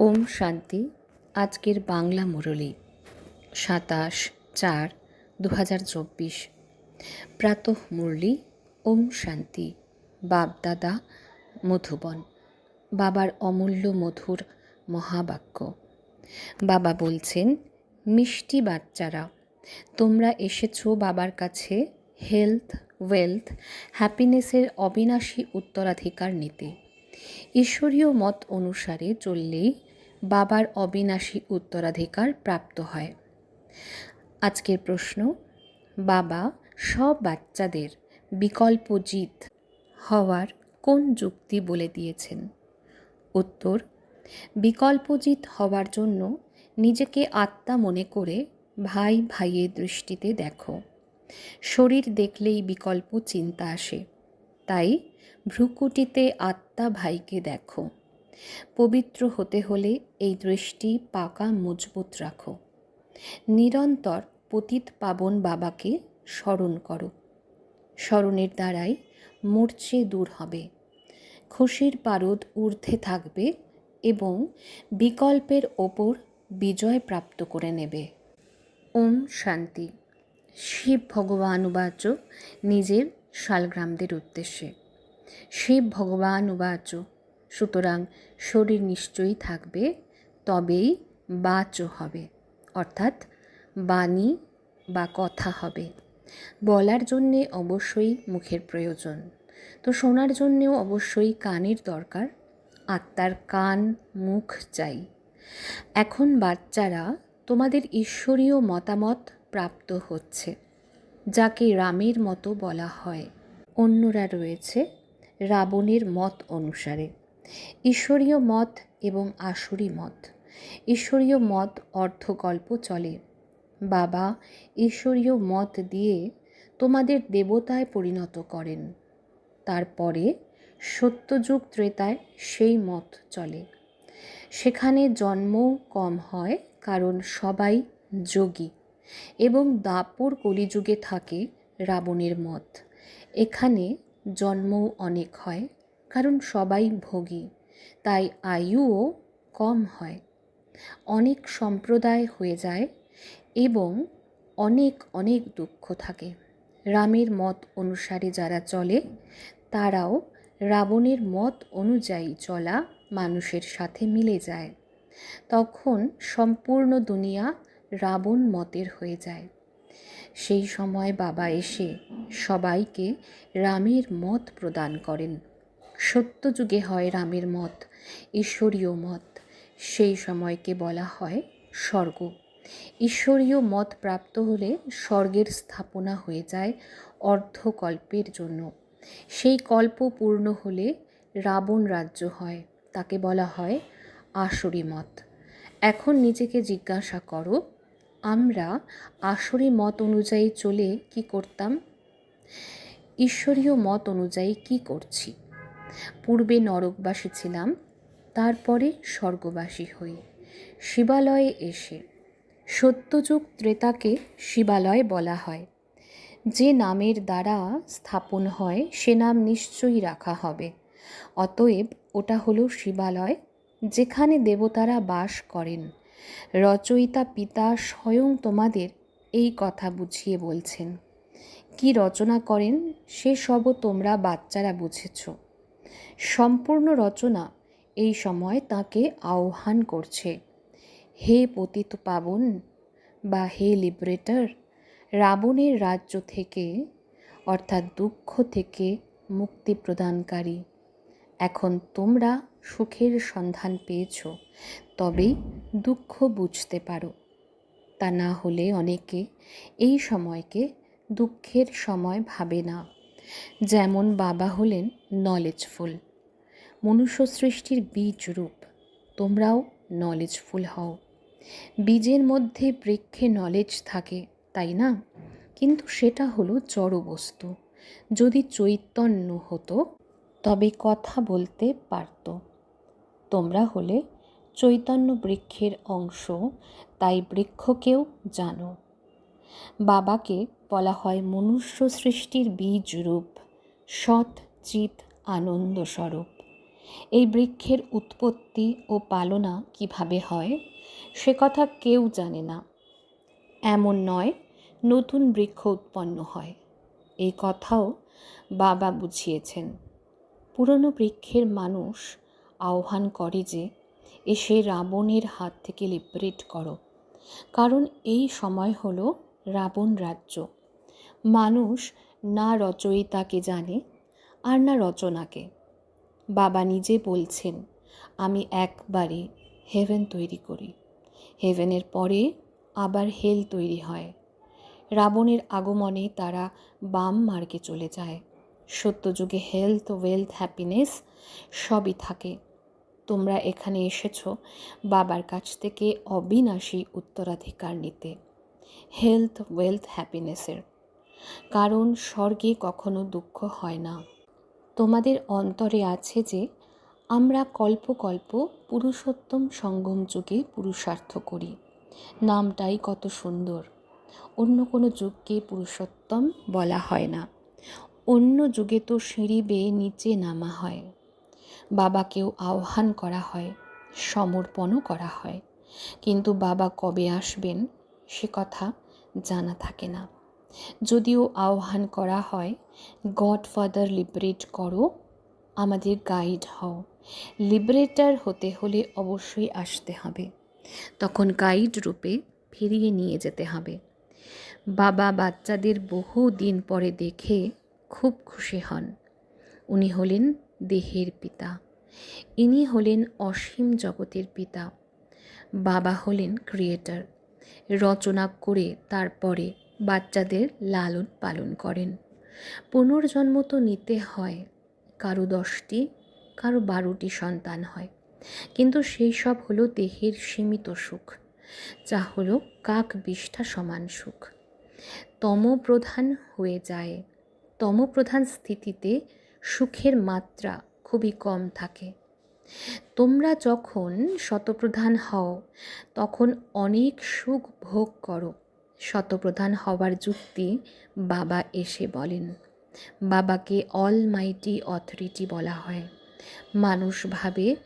ওম শান্তি, আজকের বাংলা মুরলী, সাতাশ চার দু হাজার চব্বিশ। প্রাতঃ মুরলী, ওম শান্তি বাপদাদা মধুবন, বাবার অমূল্য মধুর মহাবাক্য। বাবা বলছেন, মিষ্টি বাচ্চারা, তোমরা এসেছ বাবার কাছে হেলথ, ওয়েলথ, হ্যাপিনেসের অবিনাশী উত্তরাধিকার নিতে। ঈশ্বরীয় মত অনুসারে চললেই বাবার অবিনাশী উত্তরাধিকার প্রাপ্ত হয়। আজকের প্রশ্ন, বাবা সব বাচ্চাদের বিকল্পজিত হওয়ার কোন যুক্তি বলে দিয়েছেন? উত্তর বিকল্পজিত হওয়ার জন্য নিজেকে আত্মা মনে করে ভাই ভাইয়ের দৃষ্টিতে দেখো। শরীর দেখলেই বিকল্প চিন্তা আসে। তাই ভ্রুকুটিতে আত্মা ভাইকে দেখো। পবিত্র হতে হলে এই দৃষ্টি পাকা মজবুত রাখো। নিরন্তর পতিত পাবন বাবাকে স্মরণ করো। স্মরণের দ্বারাই মূর্ছে দূর হবে। খুশির পারদ ঊর্ধ্বে থাকবে এবং বিকল্পের ওপর বিজয় প্রাপ্ত করে নেবে। ওম শান্তি। শিব ভগবান উবাচ নিজের শালগ্রামদের উদ্দেশ্যে। শিব ভগবান উবাচ সুতরাং শরীর নিশ্চয়ই থাকবে, তবেই বাচও হবে, অর্থাৎ বাণী বা কথা হবে। বলার জন্যে অবশ্যই মুখের প্রয়োজন। তো শোনার জন্যেও অবশ্যই কানের দরকার, আত্মার কান, মুখ চাই। এখন বাচ্চারা তোমাদের ঈশ্বরীয় মতামত প্রাপ্ত হচ্ছে, যাকে রামের মতো বলা হয়। অন্যরা রয়েছে রাবণের মত অনুসারে। ঈশ্বরীয় মত এবং আসুরি মত। ঈশ্বরীয় মত অর্থকল্প চলে। বাবা, ঈশ্বরীয় মত দিয়ে তোমাদের দেবতায় পরিণত করেন। তারপরে সত্যযুগ ত্রেতায় সেই মত চলে। সেখানে জন্মও কম হয়, কারণ সবাই যোগী এবং দাপর কলিযুগে থাকে রাবণের মত। এখানে জন্মও অনেক হয়। কারণ সবাই ভোগী, তাই আয়ুও কম হয়। অনেক সম্প্রদায় হয়ে যায় এবং অনেক অনেক দুঃখ থাকে। রামের মত অনুসারে যারা চলে, তারাও রাবণের মত অনুযায়ী চলা মানুষের সাথে মিলে যায়। তখন সম্পূর্ণ দুনিয়া রাবণ মতের হয়ে যায়। সেই সময় বাবা এসে সবাইকে রামের মত প্রদান করেন। সত্যযুগে হয় রামের মত, ঈশ্বরীয় মত। সেই সময়কে বলা হয় স্বর্গ। ঈশ্বরীয় মত প্রাপ্ত হলে স্বর্গের স্থাপনা হয়ে যায় অর্ধকল্পের জন্য। সেই কল্প পূর্ণ হলে রাবণ রাজ্য হয়, তাকে বলা হয় আসরি মত। এখন নিজেকে জিজ্ঞাসা করো, আমরা আসরি মত অনুযায়ী চলে কি করতাম? ঈশ্বরীয় মত অনুযায়ী কি করছি? পূর্বে নরকবাসী ছিলাম, তারপরে স্বর্গবাসী হই। শিবালয়ে এসে সত্যযুগ ত্রেতাকে শিবালয় বলা হয়। যে নামের দ্বারা স্থাপন হয়, সে নাম নিশ্চয়ই রাখা হবে। অতএব ওটা হলো শিবালয়, যেখানে দেবতারা বাস করেন। রচয়িতা পিতা স্বয়ং তোমাদের এই কথা বুঝিয়ে বলছেন। কি রচনা করেন, সে সবও তোমরা বাচ্চারা বুঝেছ। সম্পূর্ণ রচনা এই সময় তাকে আহ্বান করছে। হে পতিত পাবন বা হে লিবারেটর রাবণের রাজ্য থেকে, অর্থাৎ দুঃখ থেকে মুক্তি প্রদানকারী, এখন তোমরা সুখের সন্ধান পেয়েছ তবেই দুঃখ বুঝতে পারো। তা না হলে অনেকে এই সময়কে দুঃখের সময় ভাবে না। যেমন বাবা হলেন নলেজফুল মনুষ্য সৃষ্টির বীজ রূপ। তোমরাও নলেজফুল হও। বীজের মধ্যে বৃক্ষে নলেজ থাকে, তাই না? কিন্তু সেটা হলো জড় বস্তু। যদি চৈতন্য হতো, তবে কথা বলতে পারত। তোমরা হলে চৈতন্য বৃক্ষের অংশ, তাই বৃক্ষকেও জানো। বাবাকে বলা হয় মনুষ্য সৃষ্টির বীজ রূপ। সৎ চিত আনন্দ স্বরূপ। এই বৃক্ষের উৎপত্তি ও পালনা কীভাবে হয়, সে কথা কেউ জানে না। এমন নয়, নতুন বৃক্ষ উৎপন্ন হয়। এই কথাও বাবা বুঝিয়েছেন। পুরনো বৃক্ষের মানুষ আহ্বান করে যে, এসে রাবণের হাত থেকে লিবারেট করো। কারণ এই সময় হলো রাবণ রাজ্য। মানুষ না রচয়িতাকে জানে, আর না রচনাকে। বাবা নিজে বলছেন, আমি একবারে হেভেন তৈরি করি। হেভেনের পরে আবার হেল তৈরি হয়। রাবণের আগমনে তারা বাম মার্গে চলে যায়। সত্যযুগে হেলথ, ওয়েলথ, হ্যাপিনেস সবই থাকে। তোমরা এখানে এসেছ বাবার কাছ থেকে অবিনাশী উত্তরাধিকার নিতে। হেলথ, ওয়েলথ, হ্যাপিনেসের। কারণ স্বর্গে কখনো দুঃখ হয় না। তোমাদের অন্তরে আছে যে, আমরা কল্প কল্প পুরুষোত্তম সঙ্গম যুগে পুরুষার্থ করি। নামটাই কত সুন্দর। অন্য কোনো যুগকে পুরুষোত্তম বলা হয় না। অন্য যুগে তো সিঁড়ি বেয়ে নিচে নামা হয়। বাবাকেও আহ্বান করা হয়, সমর্পণও করা হয়। কিন্তু বাবা কবে আসবেন, সে কথা জানা থাকে না। যদিও আহ্বান করা হয়, গড ফাদার, লিবারেট করো, আমাদের গাইড হও। লিবারেটার হতে হলে অবশ্যই আসতে হবে। তখন গাইড রূপে ফিরিয়ে নিয়ে যেতে হবে। বাবা বাচ্চাদের বহু দিন পরে দেখে খুব খুশি হন। উনি হলেন দেহের পিতা। ইনি হলেন অসীম জগতের পিতা। বাবা হলেন ক্রিয়েটার। রচনা করে তারপরে বাচ্চাদের লালন পালন করেন। পুনর্জন্ম তো নিতে হয়, কারও দশটি, কারও বারোটি সন্তান হয়। কিন্তু সেই সব হলো দেহের সীমিত সুখ, যা হলো কাক বিষ্ঠা সমান সুখ। তমপ্রধান হয়ে যায়, তমপ্রধান স্থিতিতে সুখের মাত্রা খুবই কম থাকে। তোমরা যখন শতপ্রধান হও, তখন অনেক সুখ ভোগ করো। শতপ্রধান হওয়ার যুক্তি বাবা এসে বলেন, বাবাকে অল মাইটি অথরিটি বলা হয়। মানুষ ভাবে,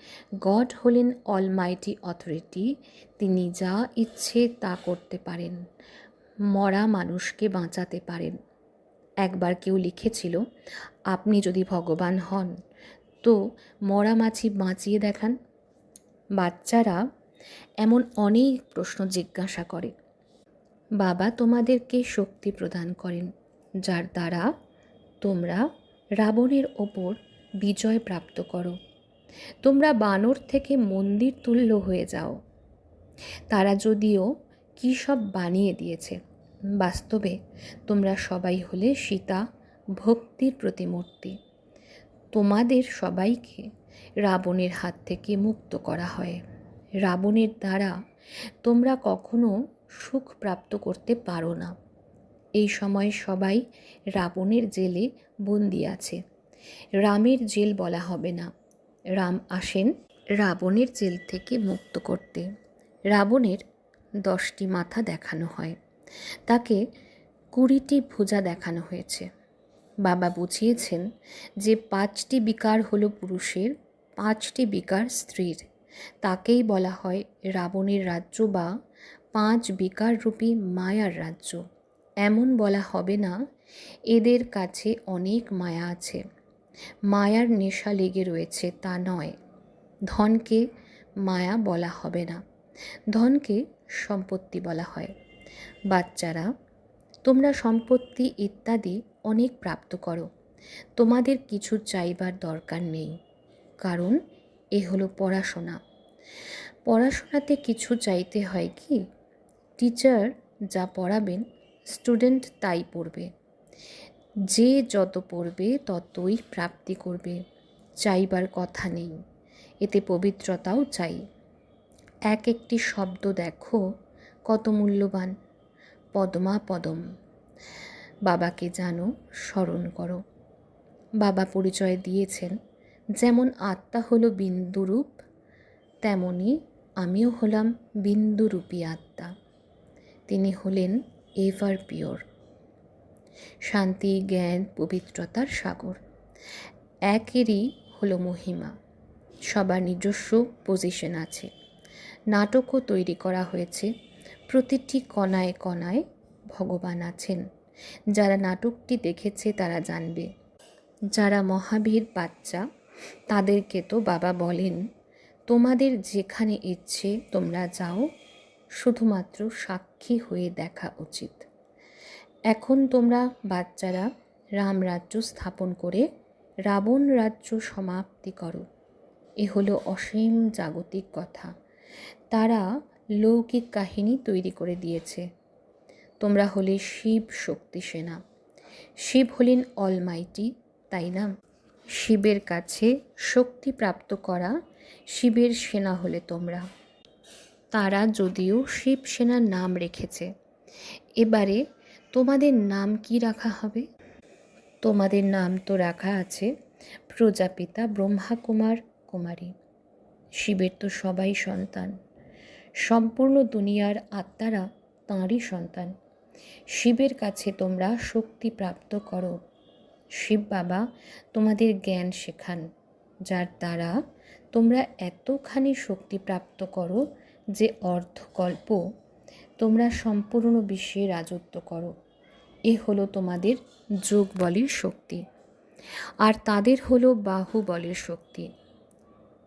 গড হলেন অল মাইটি অথরিটি তিনি যা ইচ্ছে তা করতে পারেন, মরা মানুষকে বাঁচাতে পারেন। একবার কেউ লিখেছিল, আপনি যদি ভগবান হন, তো মরা মাছি বাঁচিয়ে দেখান। বাচ্চারা এমন অনেক প্রশ্ন জিজ্ঞাসা করে। বাবা তোমাদেরকে শক্তি প্রদান করেন, যার দ্বারা তোমরা রাবণের ওপর বিজয় প্রাপ্ত করো। তোমরা বানর থেকে মন্দির তুল্য হয়ে যাও। তারা যদিও কী সব বানিয়ে দিয়েছে, বাস্তবে তোমরা সবাই হলে সীতা ভক্তির প্রতিমূর্তি। তোমাদের সবাইকে রাবণের হাত থেকে মুক্ত করা হয়। রাবণের দ্বারা তোমরা কখনো সুখ প্রাপ্ত করতে পারো না। এই সময় সবাই রাবণের জেলে বন্দি আছে। রামের জেল বলা হবে না। রাম আসেন রাবণের জেল থেকে মুক্ত করতে। রাবণের দশটি মাথা দেখানো হয়। তাকে কুড়িটি ভুজা দেখানো হয়েছে। বাবা বুঝিয়েছেন যে পাঁচটি বিকার হলো পুরুষের, পাঁচটি বিকার স্ত্রীর। তাকেই বলা হয় রাবণের রাজ্য বা পাঁচ বিকার রূপী মায়ার রাজ্য। এমন বলা হবে না, এদের কাছে অনেক মায়া আছে। মায়ার নেশা লেগে রয়েছে তা নয়। ধনকে মায়া বলা হবে না। ধনকে সম্পত্তি বলা হয়। বাচ্চারা, তোমরা সম্পত্তি ইত্যাদি অনেক প্রাপ্ত করো। তোমাদের কিছু চাইবার দরকার নেই। কারণ এ হলো পড়াশোনা। পড়াশোনাতে কিছু চাইতে হয় কি? টিচার যা পড়াবেন, স্টুডেন্ট তাই পড়বে। যে যত পড়বে, ততই প্রাপ্তি করবে। চাইবার কথা নেই, এতে পবিত্রতাও চাই। এক একটি শব্দ দেখো, কত মূল্যবান। পদমা পদম, বাবাকে জানো, স্মরণ করো। বাবা পরিচয় দিয়েছেন, যেমন আত্মা হলো বিন্দুরূপ, তেমনি আমিও হলাম বিন্দুরূপী আত্মা। তিনি হলেন এভার পিওর। শান্তি, জ্ঞান, পবিত্রতার সাগর। একেরই হলো মহিমা। সবার নিজস্ব পজিশন আছে। নাটকও তৈরি করা হয়েছে। প্রতিটি কণায় কণায় ভগবান আছেন। যারা নাটকটি দেখেছে তারা জানবে। যারা মহাবীর বাচ্চা, তাদেরকে তো বাবা বলেন, তোমাদের যেখানে ইচ্ছে তোমরা যাও শুধুমাত্র সাক্ষী হয়ে দেখা উচিত। এখন তোমরা বাচ্চারা রামরাজ্য স্থাপন করে রাবণ রাজ্য সমাপ্তি করো। এ হলো অসীম জাগতিক কথা। তারা লৌকিক কাহিনী তৈরি করে দিয়েছে। তোমরা হলে শিব শক্তি সেনা। শিব হলেন অলমাইটি, তাই না? শিবের কাছে শক্তি প্রাপ্ত করা শিবের সেনা হলে তোমরা। তারা যদিও শিবসেনার নাম রেখেছে। এবারে তোমাদের নাম কি রাখা হবে? তোমাদের নাম তো রাখা আছে প্রজাপিতা ব্রহ্মা কুমার কুমারী। শিবের তো সবাই সন্তান। সম্পূর্ণ দুনিয়ার আত্মারা তাঁরই সন্তান। শিবের কাছে তোমরা শক্তি প্রাপ্ত করো। শিব বাবা তোমাদের জ্ঞান শেখান, যার দ্বারা তোমরা এতখানি শক্তি প্রাপ্ত করো যে অর্ধকল্প তোমরা সম্পূর্ণ বিশ্বে রাজত্ব করো, এ হলো তোমাদের যোগ বলের শক্তি। আর তাদের হলো বাহু বলের শক্তি।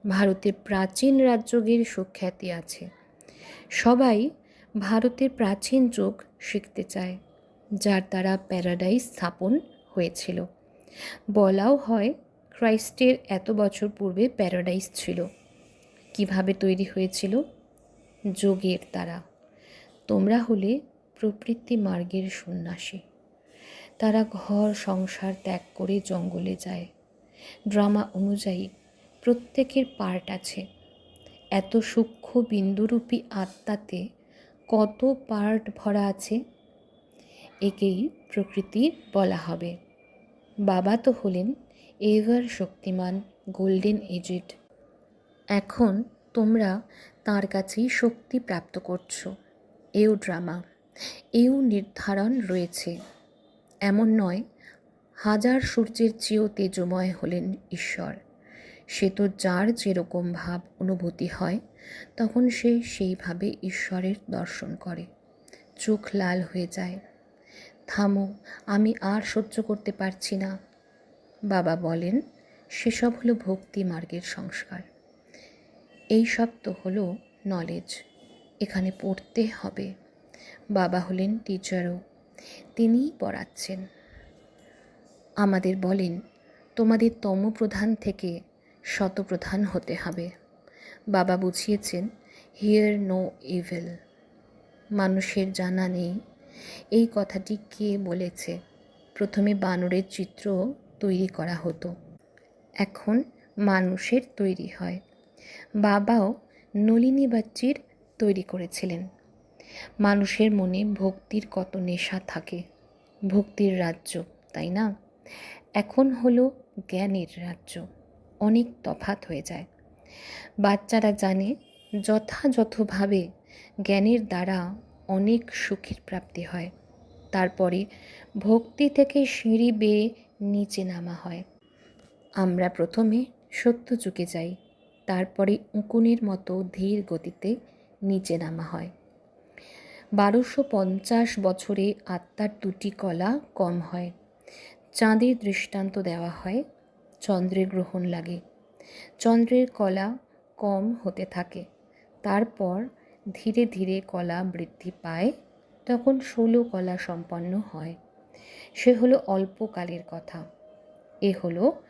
ভারতের প্রাচীন রাজযোগের সুখ্যাতি আছে। সবাই ভারতের প্রাচীন যোগ শিখতে চায়, যার দ্বারা প্যারাডাইস স্থাপন হয়েছিল। বলাও হয়, ক্রাইস্টের এত বছর পূর্বে প্যারাডাইস ছিল। কীভাবে তৈরি হয়েছিল? যোগের দ্বারা তোমরা হলে প্রবৃত্তি মার্গের সন্ন্যাসী। তারা ঘর সংসার ত্যাগ করে জঙ্গলে যায়। ড্রামা অনুযায়ী প্রত্যেকের পার্ট আছে। এত সূক্ষ্ম বিন্দুরূপী আত্মাতে কত পার্ট ভরা আছে? একেই প্রকৃতি বলা হবে। বাবা তো হলেন এভার শক্তিমান গোল্ডেন এজেড। এখন তোমরা তার কাছেই শক্তি প্রাপ্ত করছ। এও ড্রামা। এও নির্ধারণ রয়েছে। এমন নয়, হাজার সূর্যের চেয়েও তেজময় হলেন ঈশ্বর। সে তো যার যেরকম ভাব অনুভূতি হয়, তখন সে সেইভাবে ঈশ্বরের দর্শন করে। চোখ লাল হয়ে যায়। থামো, আমি আর সহ্য করতে পারছি না। বাবা বলেন, সেসব হলো ভক্তি মার্গের সংস্কার। এই সব তো হলো নলেজ এখানে পড়তে হবে। বাবা হলেন টিচারও তিনিই পড়াচ্ছেন। আমাদের বলেন, তোমাদের তমপ্রধান থেকে শতপ্রধান হতে হবে। বাবা বুঝিয়েছেন হিয়ার নো ইভেল মানুষের জানা নেই। এই কথাটি কে বলেছে? প্রথমে বানরের চিত্র তৈরি করা হতো। এখন মানুষের তৈরি হয়। বাবাও নলিনী বাচ্চির তৈরি করেছিলেন। মানুষের মনে ভক্তির কত নেশা থাকে। ভক্তির রাজ্য, তাই না? এখন হলো জ্ঞানের রাজ্য। অনেক তফাত হয়ে যায়। বাচ্চারা জানে, যথাযথভাবে জ্ঞানের দ্বারা অনেক সুখের প্রাপ্তি হয়। তারপরে ভক্তি থেকে সিঁড়ি বেয়ে নিচে নামা হয়। আমরা প্রথমে সত্য যুগে যাই। তারপরে উকুনের মতো ধীর গতিতে নিচে নামা হয়। বারোশো পঞ্চাশ বছরে আত্মার দুটি কলা কম হয়। চাঁদের দৃষ্টান্ত দেওয়া হয় চন্দ্রের গ্রহণ লাগে। চন্দ্রের কলা কম হতে থাকে। তারপর ধীরে ধীরে কলা বৃদ্ধি পায়, তখন ষোলো কলা সম্পন্ন হয়। সে হলো অল্পকালের কথা। এ হলো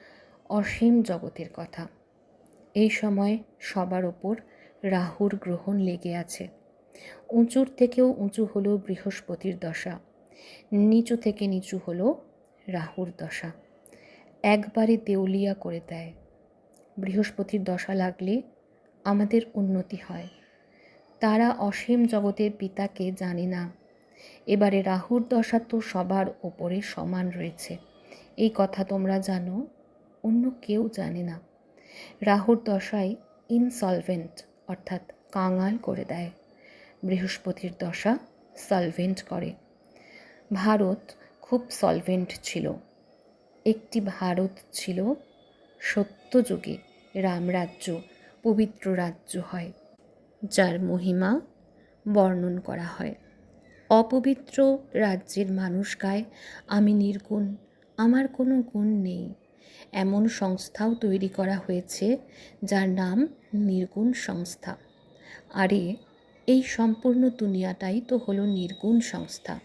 অসীম জগতের কথা। এই সময় সবার ওপর রাহুর গ্রহণ লেগে আছে। উঁচুর থেকেও উঁচু হলো বৃহস্পতির দশা, নিচু থেকে নিচু হলো রাহুর দশা। একবারে দেউলিয়া করে দেয়। বৃহস্পতির দশা লাগলে আমাদের উন্নতি হয়। তারা অসীম জগতের পিতাকে জানে না। এবারে রাহুর দশা তো সবার ওপরে সমান রয়েছে। এই কথা তোমরা জানো, অন্য কেউ জানে না। রাহুর দশায় ইনসলভেন্ট অর্থাৎ কাঙাল করে দেয়। বৃহস্পতির দশা সলভেন্ট করে। ভারত খুব সলভেন্ট ছিল। একটি ভারত ছিল সত্যযুগে রামরাজ্য, পবিত্র রাজ্য হয়, যার মহিমা বর্ণন করা হয়। অপবিত্র রাজ্যের মানুষ গায়, আমি নির্গুণ, আমার কোনো গুণ নেই। এমন সংস্থাও তৈরি করা হয়েছে যার নাম নির্গুণ সংস্থা। আরে, এই সম্পূর্ণ দুনিয়াটাই তো হলো নির্গুণ সংস্থা।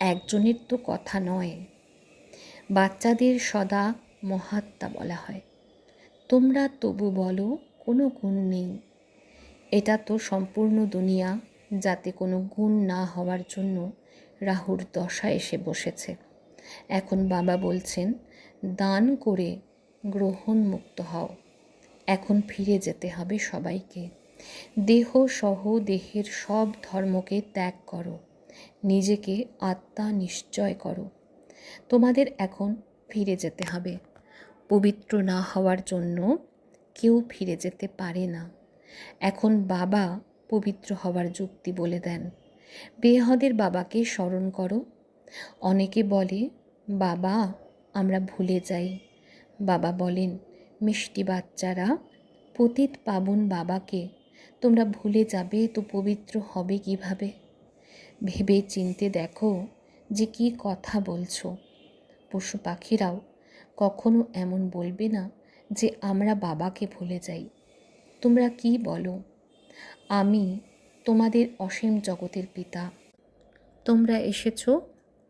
একজনের তো কথা নয়। বাচ্চাদের সদা মহাত্মা বলা হয়। তোমরা তবু বলো, কোনো গুণ নেই। এটা তো সম্পূর্ণ দুনিয়া, যাতে কোনো গুণ না হওয়ার জন্য রাহুর দশা এসে বসেছে। এখন বাবা বলছেন দান করে গ্রহণ মুক্ত হও। এখন ফিরে যেতে হবে সবাইকে। দেহ সহ দেহের সব ধর্মকে ত্যাগ করো। নিজেকে আত্মা নিশ্চয় করো। তোমাদের এখন ফিরে যেতে হবে। পবিত্র না হওয়ার জন্য কেউ ফিরে যেতে পারে না। এখন বাবা পবিত্র হওয়ার যুক্তি বলে দেন। বেহদের বাবাকে স্মরণ করো। অনেকে বলে, বাবা আমরা ভুলে যাই। বাবা বলেন, মিষ্টি বাচ্চারা, পতিত পাবন বাবাকে, তোমরা ভুলে যাবে তো পবিত্র হবে কীভাবে? ভেবে চিনতে দেখো যে কি কথা বলছো। পশু পাখিরাও কখনো এমন বলবে না যে, আমরা বাবাকে ভুলে যাই। তোমরা কি বলো? আমি তোমাদের অসীম জগতের পিতা। তোমরা এসেছ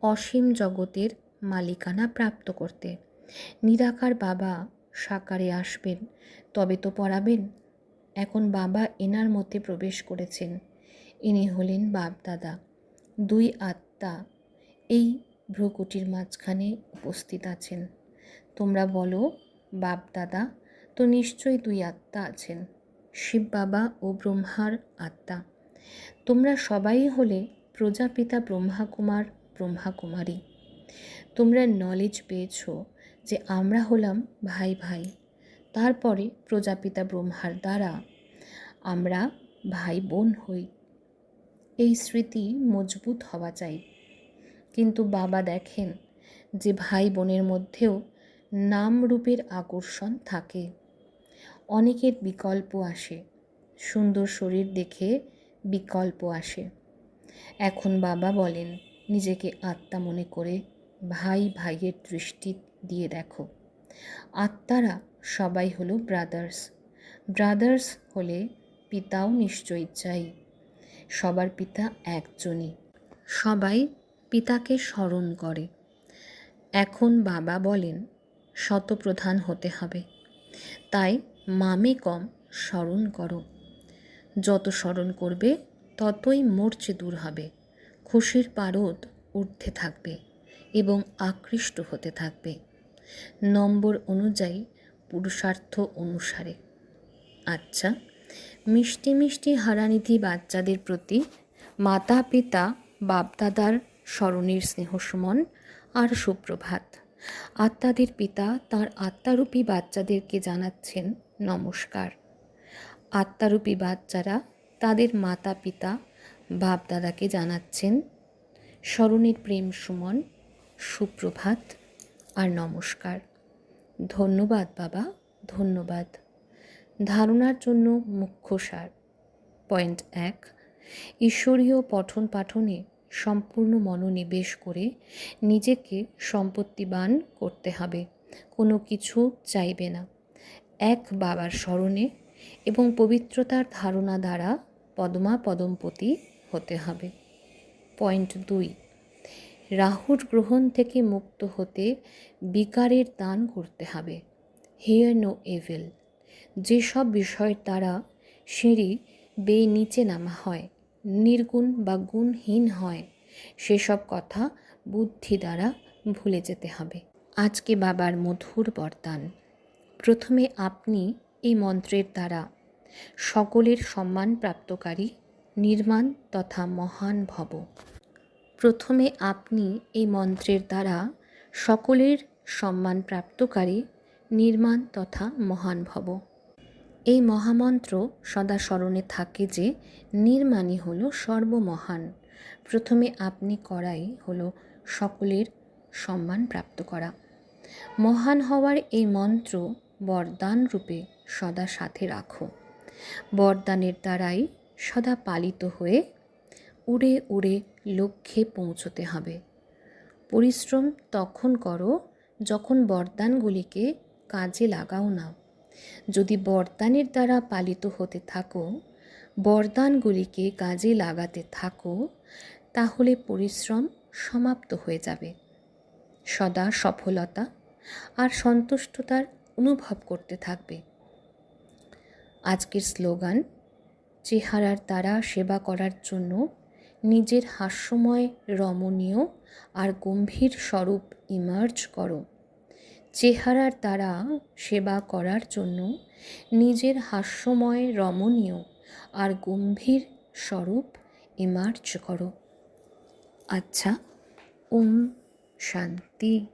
অসীম জগতের মালিকানা প্রাপ্ত করতে। নিরাকার বাবা সাকারে আসবেন, তবে তো পড়াবেন এখন বাবা এনার মধ্যে প্রবেশ করেছেন। ইনি হলেন বাপদাদা, দুই আত্মা। এই ভ্রুকুটির মাঝখানে উপস্থিত আছেন। তোমরা বলো, বাপদাদা, তো নিশ্চয়ই দুই আত্মা আছেন, শিব বাবা ও ব্রহ্মার আত্মা। তোমরা সবাই হলে প্রজাপিতা ব্রহ্মাকুমার ব্রহ্মাকুমারী। তোমরা নলেজ পেয়েছ যে আমরা হলাম ভাই ভাই। তারপরে প্রজাপিতা ব্রহ্মার দ্বারা আমরা ভাই বোন হই। এই স্মৃতি মজবুত হওয়া চাই। কিন্তু বাবা দেখেন যে ভাই বোনের মধ্যেও নাম রূপের আকর্ষণ থাকে। অনেকের বিকল্প আসে। সুন্দর শরীর দেখে বিকল্প আসে। এখন বাবা বলেন, নিজেকে আত্মা মনে করে ভাই ভাইয়ের দৃষ্টি দিয়ে দেখো। আত্মারা সবাই হলো ব্রাদার্স ব্রাদার্স হলে পিতাও নিশ্চয়ই চাই। সবার পিতা একজনই। সবাই পিতাকে স্মরণ করে। এখন বাবা বলেন, শতপ্রধান হতে হবে। তাই মামে কম স্মরণ করো। যত স্মরণ করবে, ততই মোর্চে দূর হবে। খুশির পারদ উঠতে থাকবে। এবং আকৃষ্ট হতে থাকবে। নম্বর অনুযায়ী পুরুষার্থ অনুসারে। আচ্ছা মিষ্টি মিষ্টি হারানিধি বাচ্চাদের প্রতি মাতা পিতা বাপদাদার স্মরণের স্নেহসুমন আর সুপ্রভাত। আত্মাদের পিতা তার আত্মারূপী বাচ্চাদেরকে জানাচ্ছেন নমস্কার। আত্মারূপী বাচ্চারা তাদের মাতা পিতা বাপদাদাকে জানাচ্ছেন স্মরণের প্রেম সুমন সুপ্রভাত আর নমস্কার। ধন্যবাদ বাবা, ধন্যবাদ। ধারণার জন্য মুখ্য সার। পয়েন্ট এক, ঈশ্বরীয় পঠন পাঠনে সম্পূর্ণ মনোনিবেশ করে নিজেকে সম্পত্তিবান করতে হবে, কোনো কিছু চাইবে না। এক, বাবার স্মরণে এবং পবিত্রতার ধারণা দ্বারা পদমা পদমপতি হতে হবে। পয়েন্ট দুই রাহুর গ্রহণ থেকে মুক্ত হতে বিকারের দান করতে হবে। হিয়ার নো এভেল যেসব বিষয়ের দ্বারা সিঁড়ি বেয়ে নিচে নামা হয়, নির্গুণ বা গুণহীন হয়, সেসব কথা বুদ্ধি দ্বারা ভুলে যেতে হবে। আজকে বাবার মধুর বরদান। প্রথমে আপনি এই মন্ত্রের দ্বারা সকলের সম্মান প্রাপ্তকারী, নির্মাণ তথা মহান ভব। প্রথমে আপনি এই মন্ত্রের দ্বারা সকলের সম্মান প্রাপ্তকারী নির্মাণ তথা মহান ভব। এই মহামন্ত্র সদা স্মরণে থাকে যে নির্মাণই হলো সর্বমহান। প্রথমে আপনি করাই হলো সকলের সম্মান প্রাপ্ত করা। মহান হওয়ার এই মন্ত্র বরদান রূপে সদা সাথে রাখো। বরদানের দ্বারাই সদা পালিত হয়ে উড়ে উড়ে লক্ষ্যে পৌঁছতে হবে। পরিশ্রম তখন করো যখন বরদানগুলিকে কাজে লাগাও না। যদি বরদানের দ্বারা পালিত হতে থাকো, বরদানগুলিকে কাজে লাগাতে থাকো, তাহলে পরিশ্রম সমাপ্ত হয়ে যাবে। সদা সফলতা আর সন্তুষ্টতার অনুভব করতে থাকবে। আজকের স্লোগান, চেহারার দ্বারা সেবা করার জন্য নিজের হাস্যময় রমণীয় আর গম্ভীর স্বরূপ ইমার্জ করো। চেহারার দ্বারা সেবা করার জন্য নিজের হাস্যময় রমণীয় আর গম্ভীর স্বরূপ ইমার্জ করো। আচ্ছা ওম শান্তি।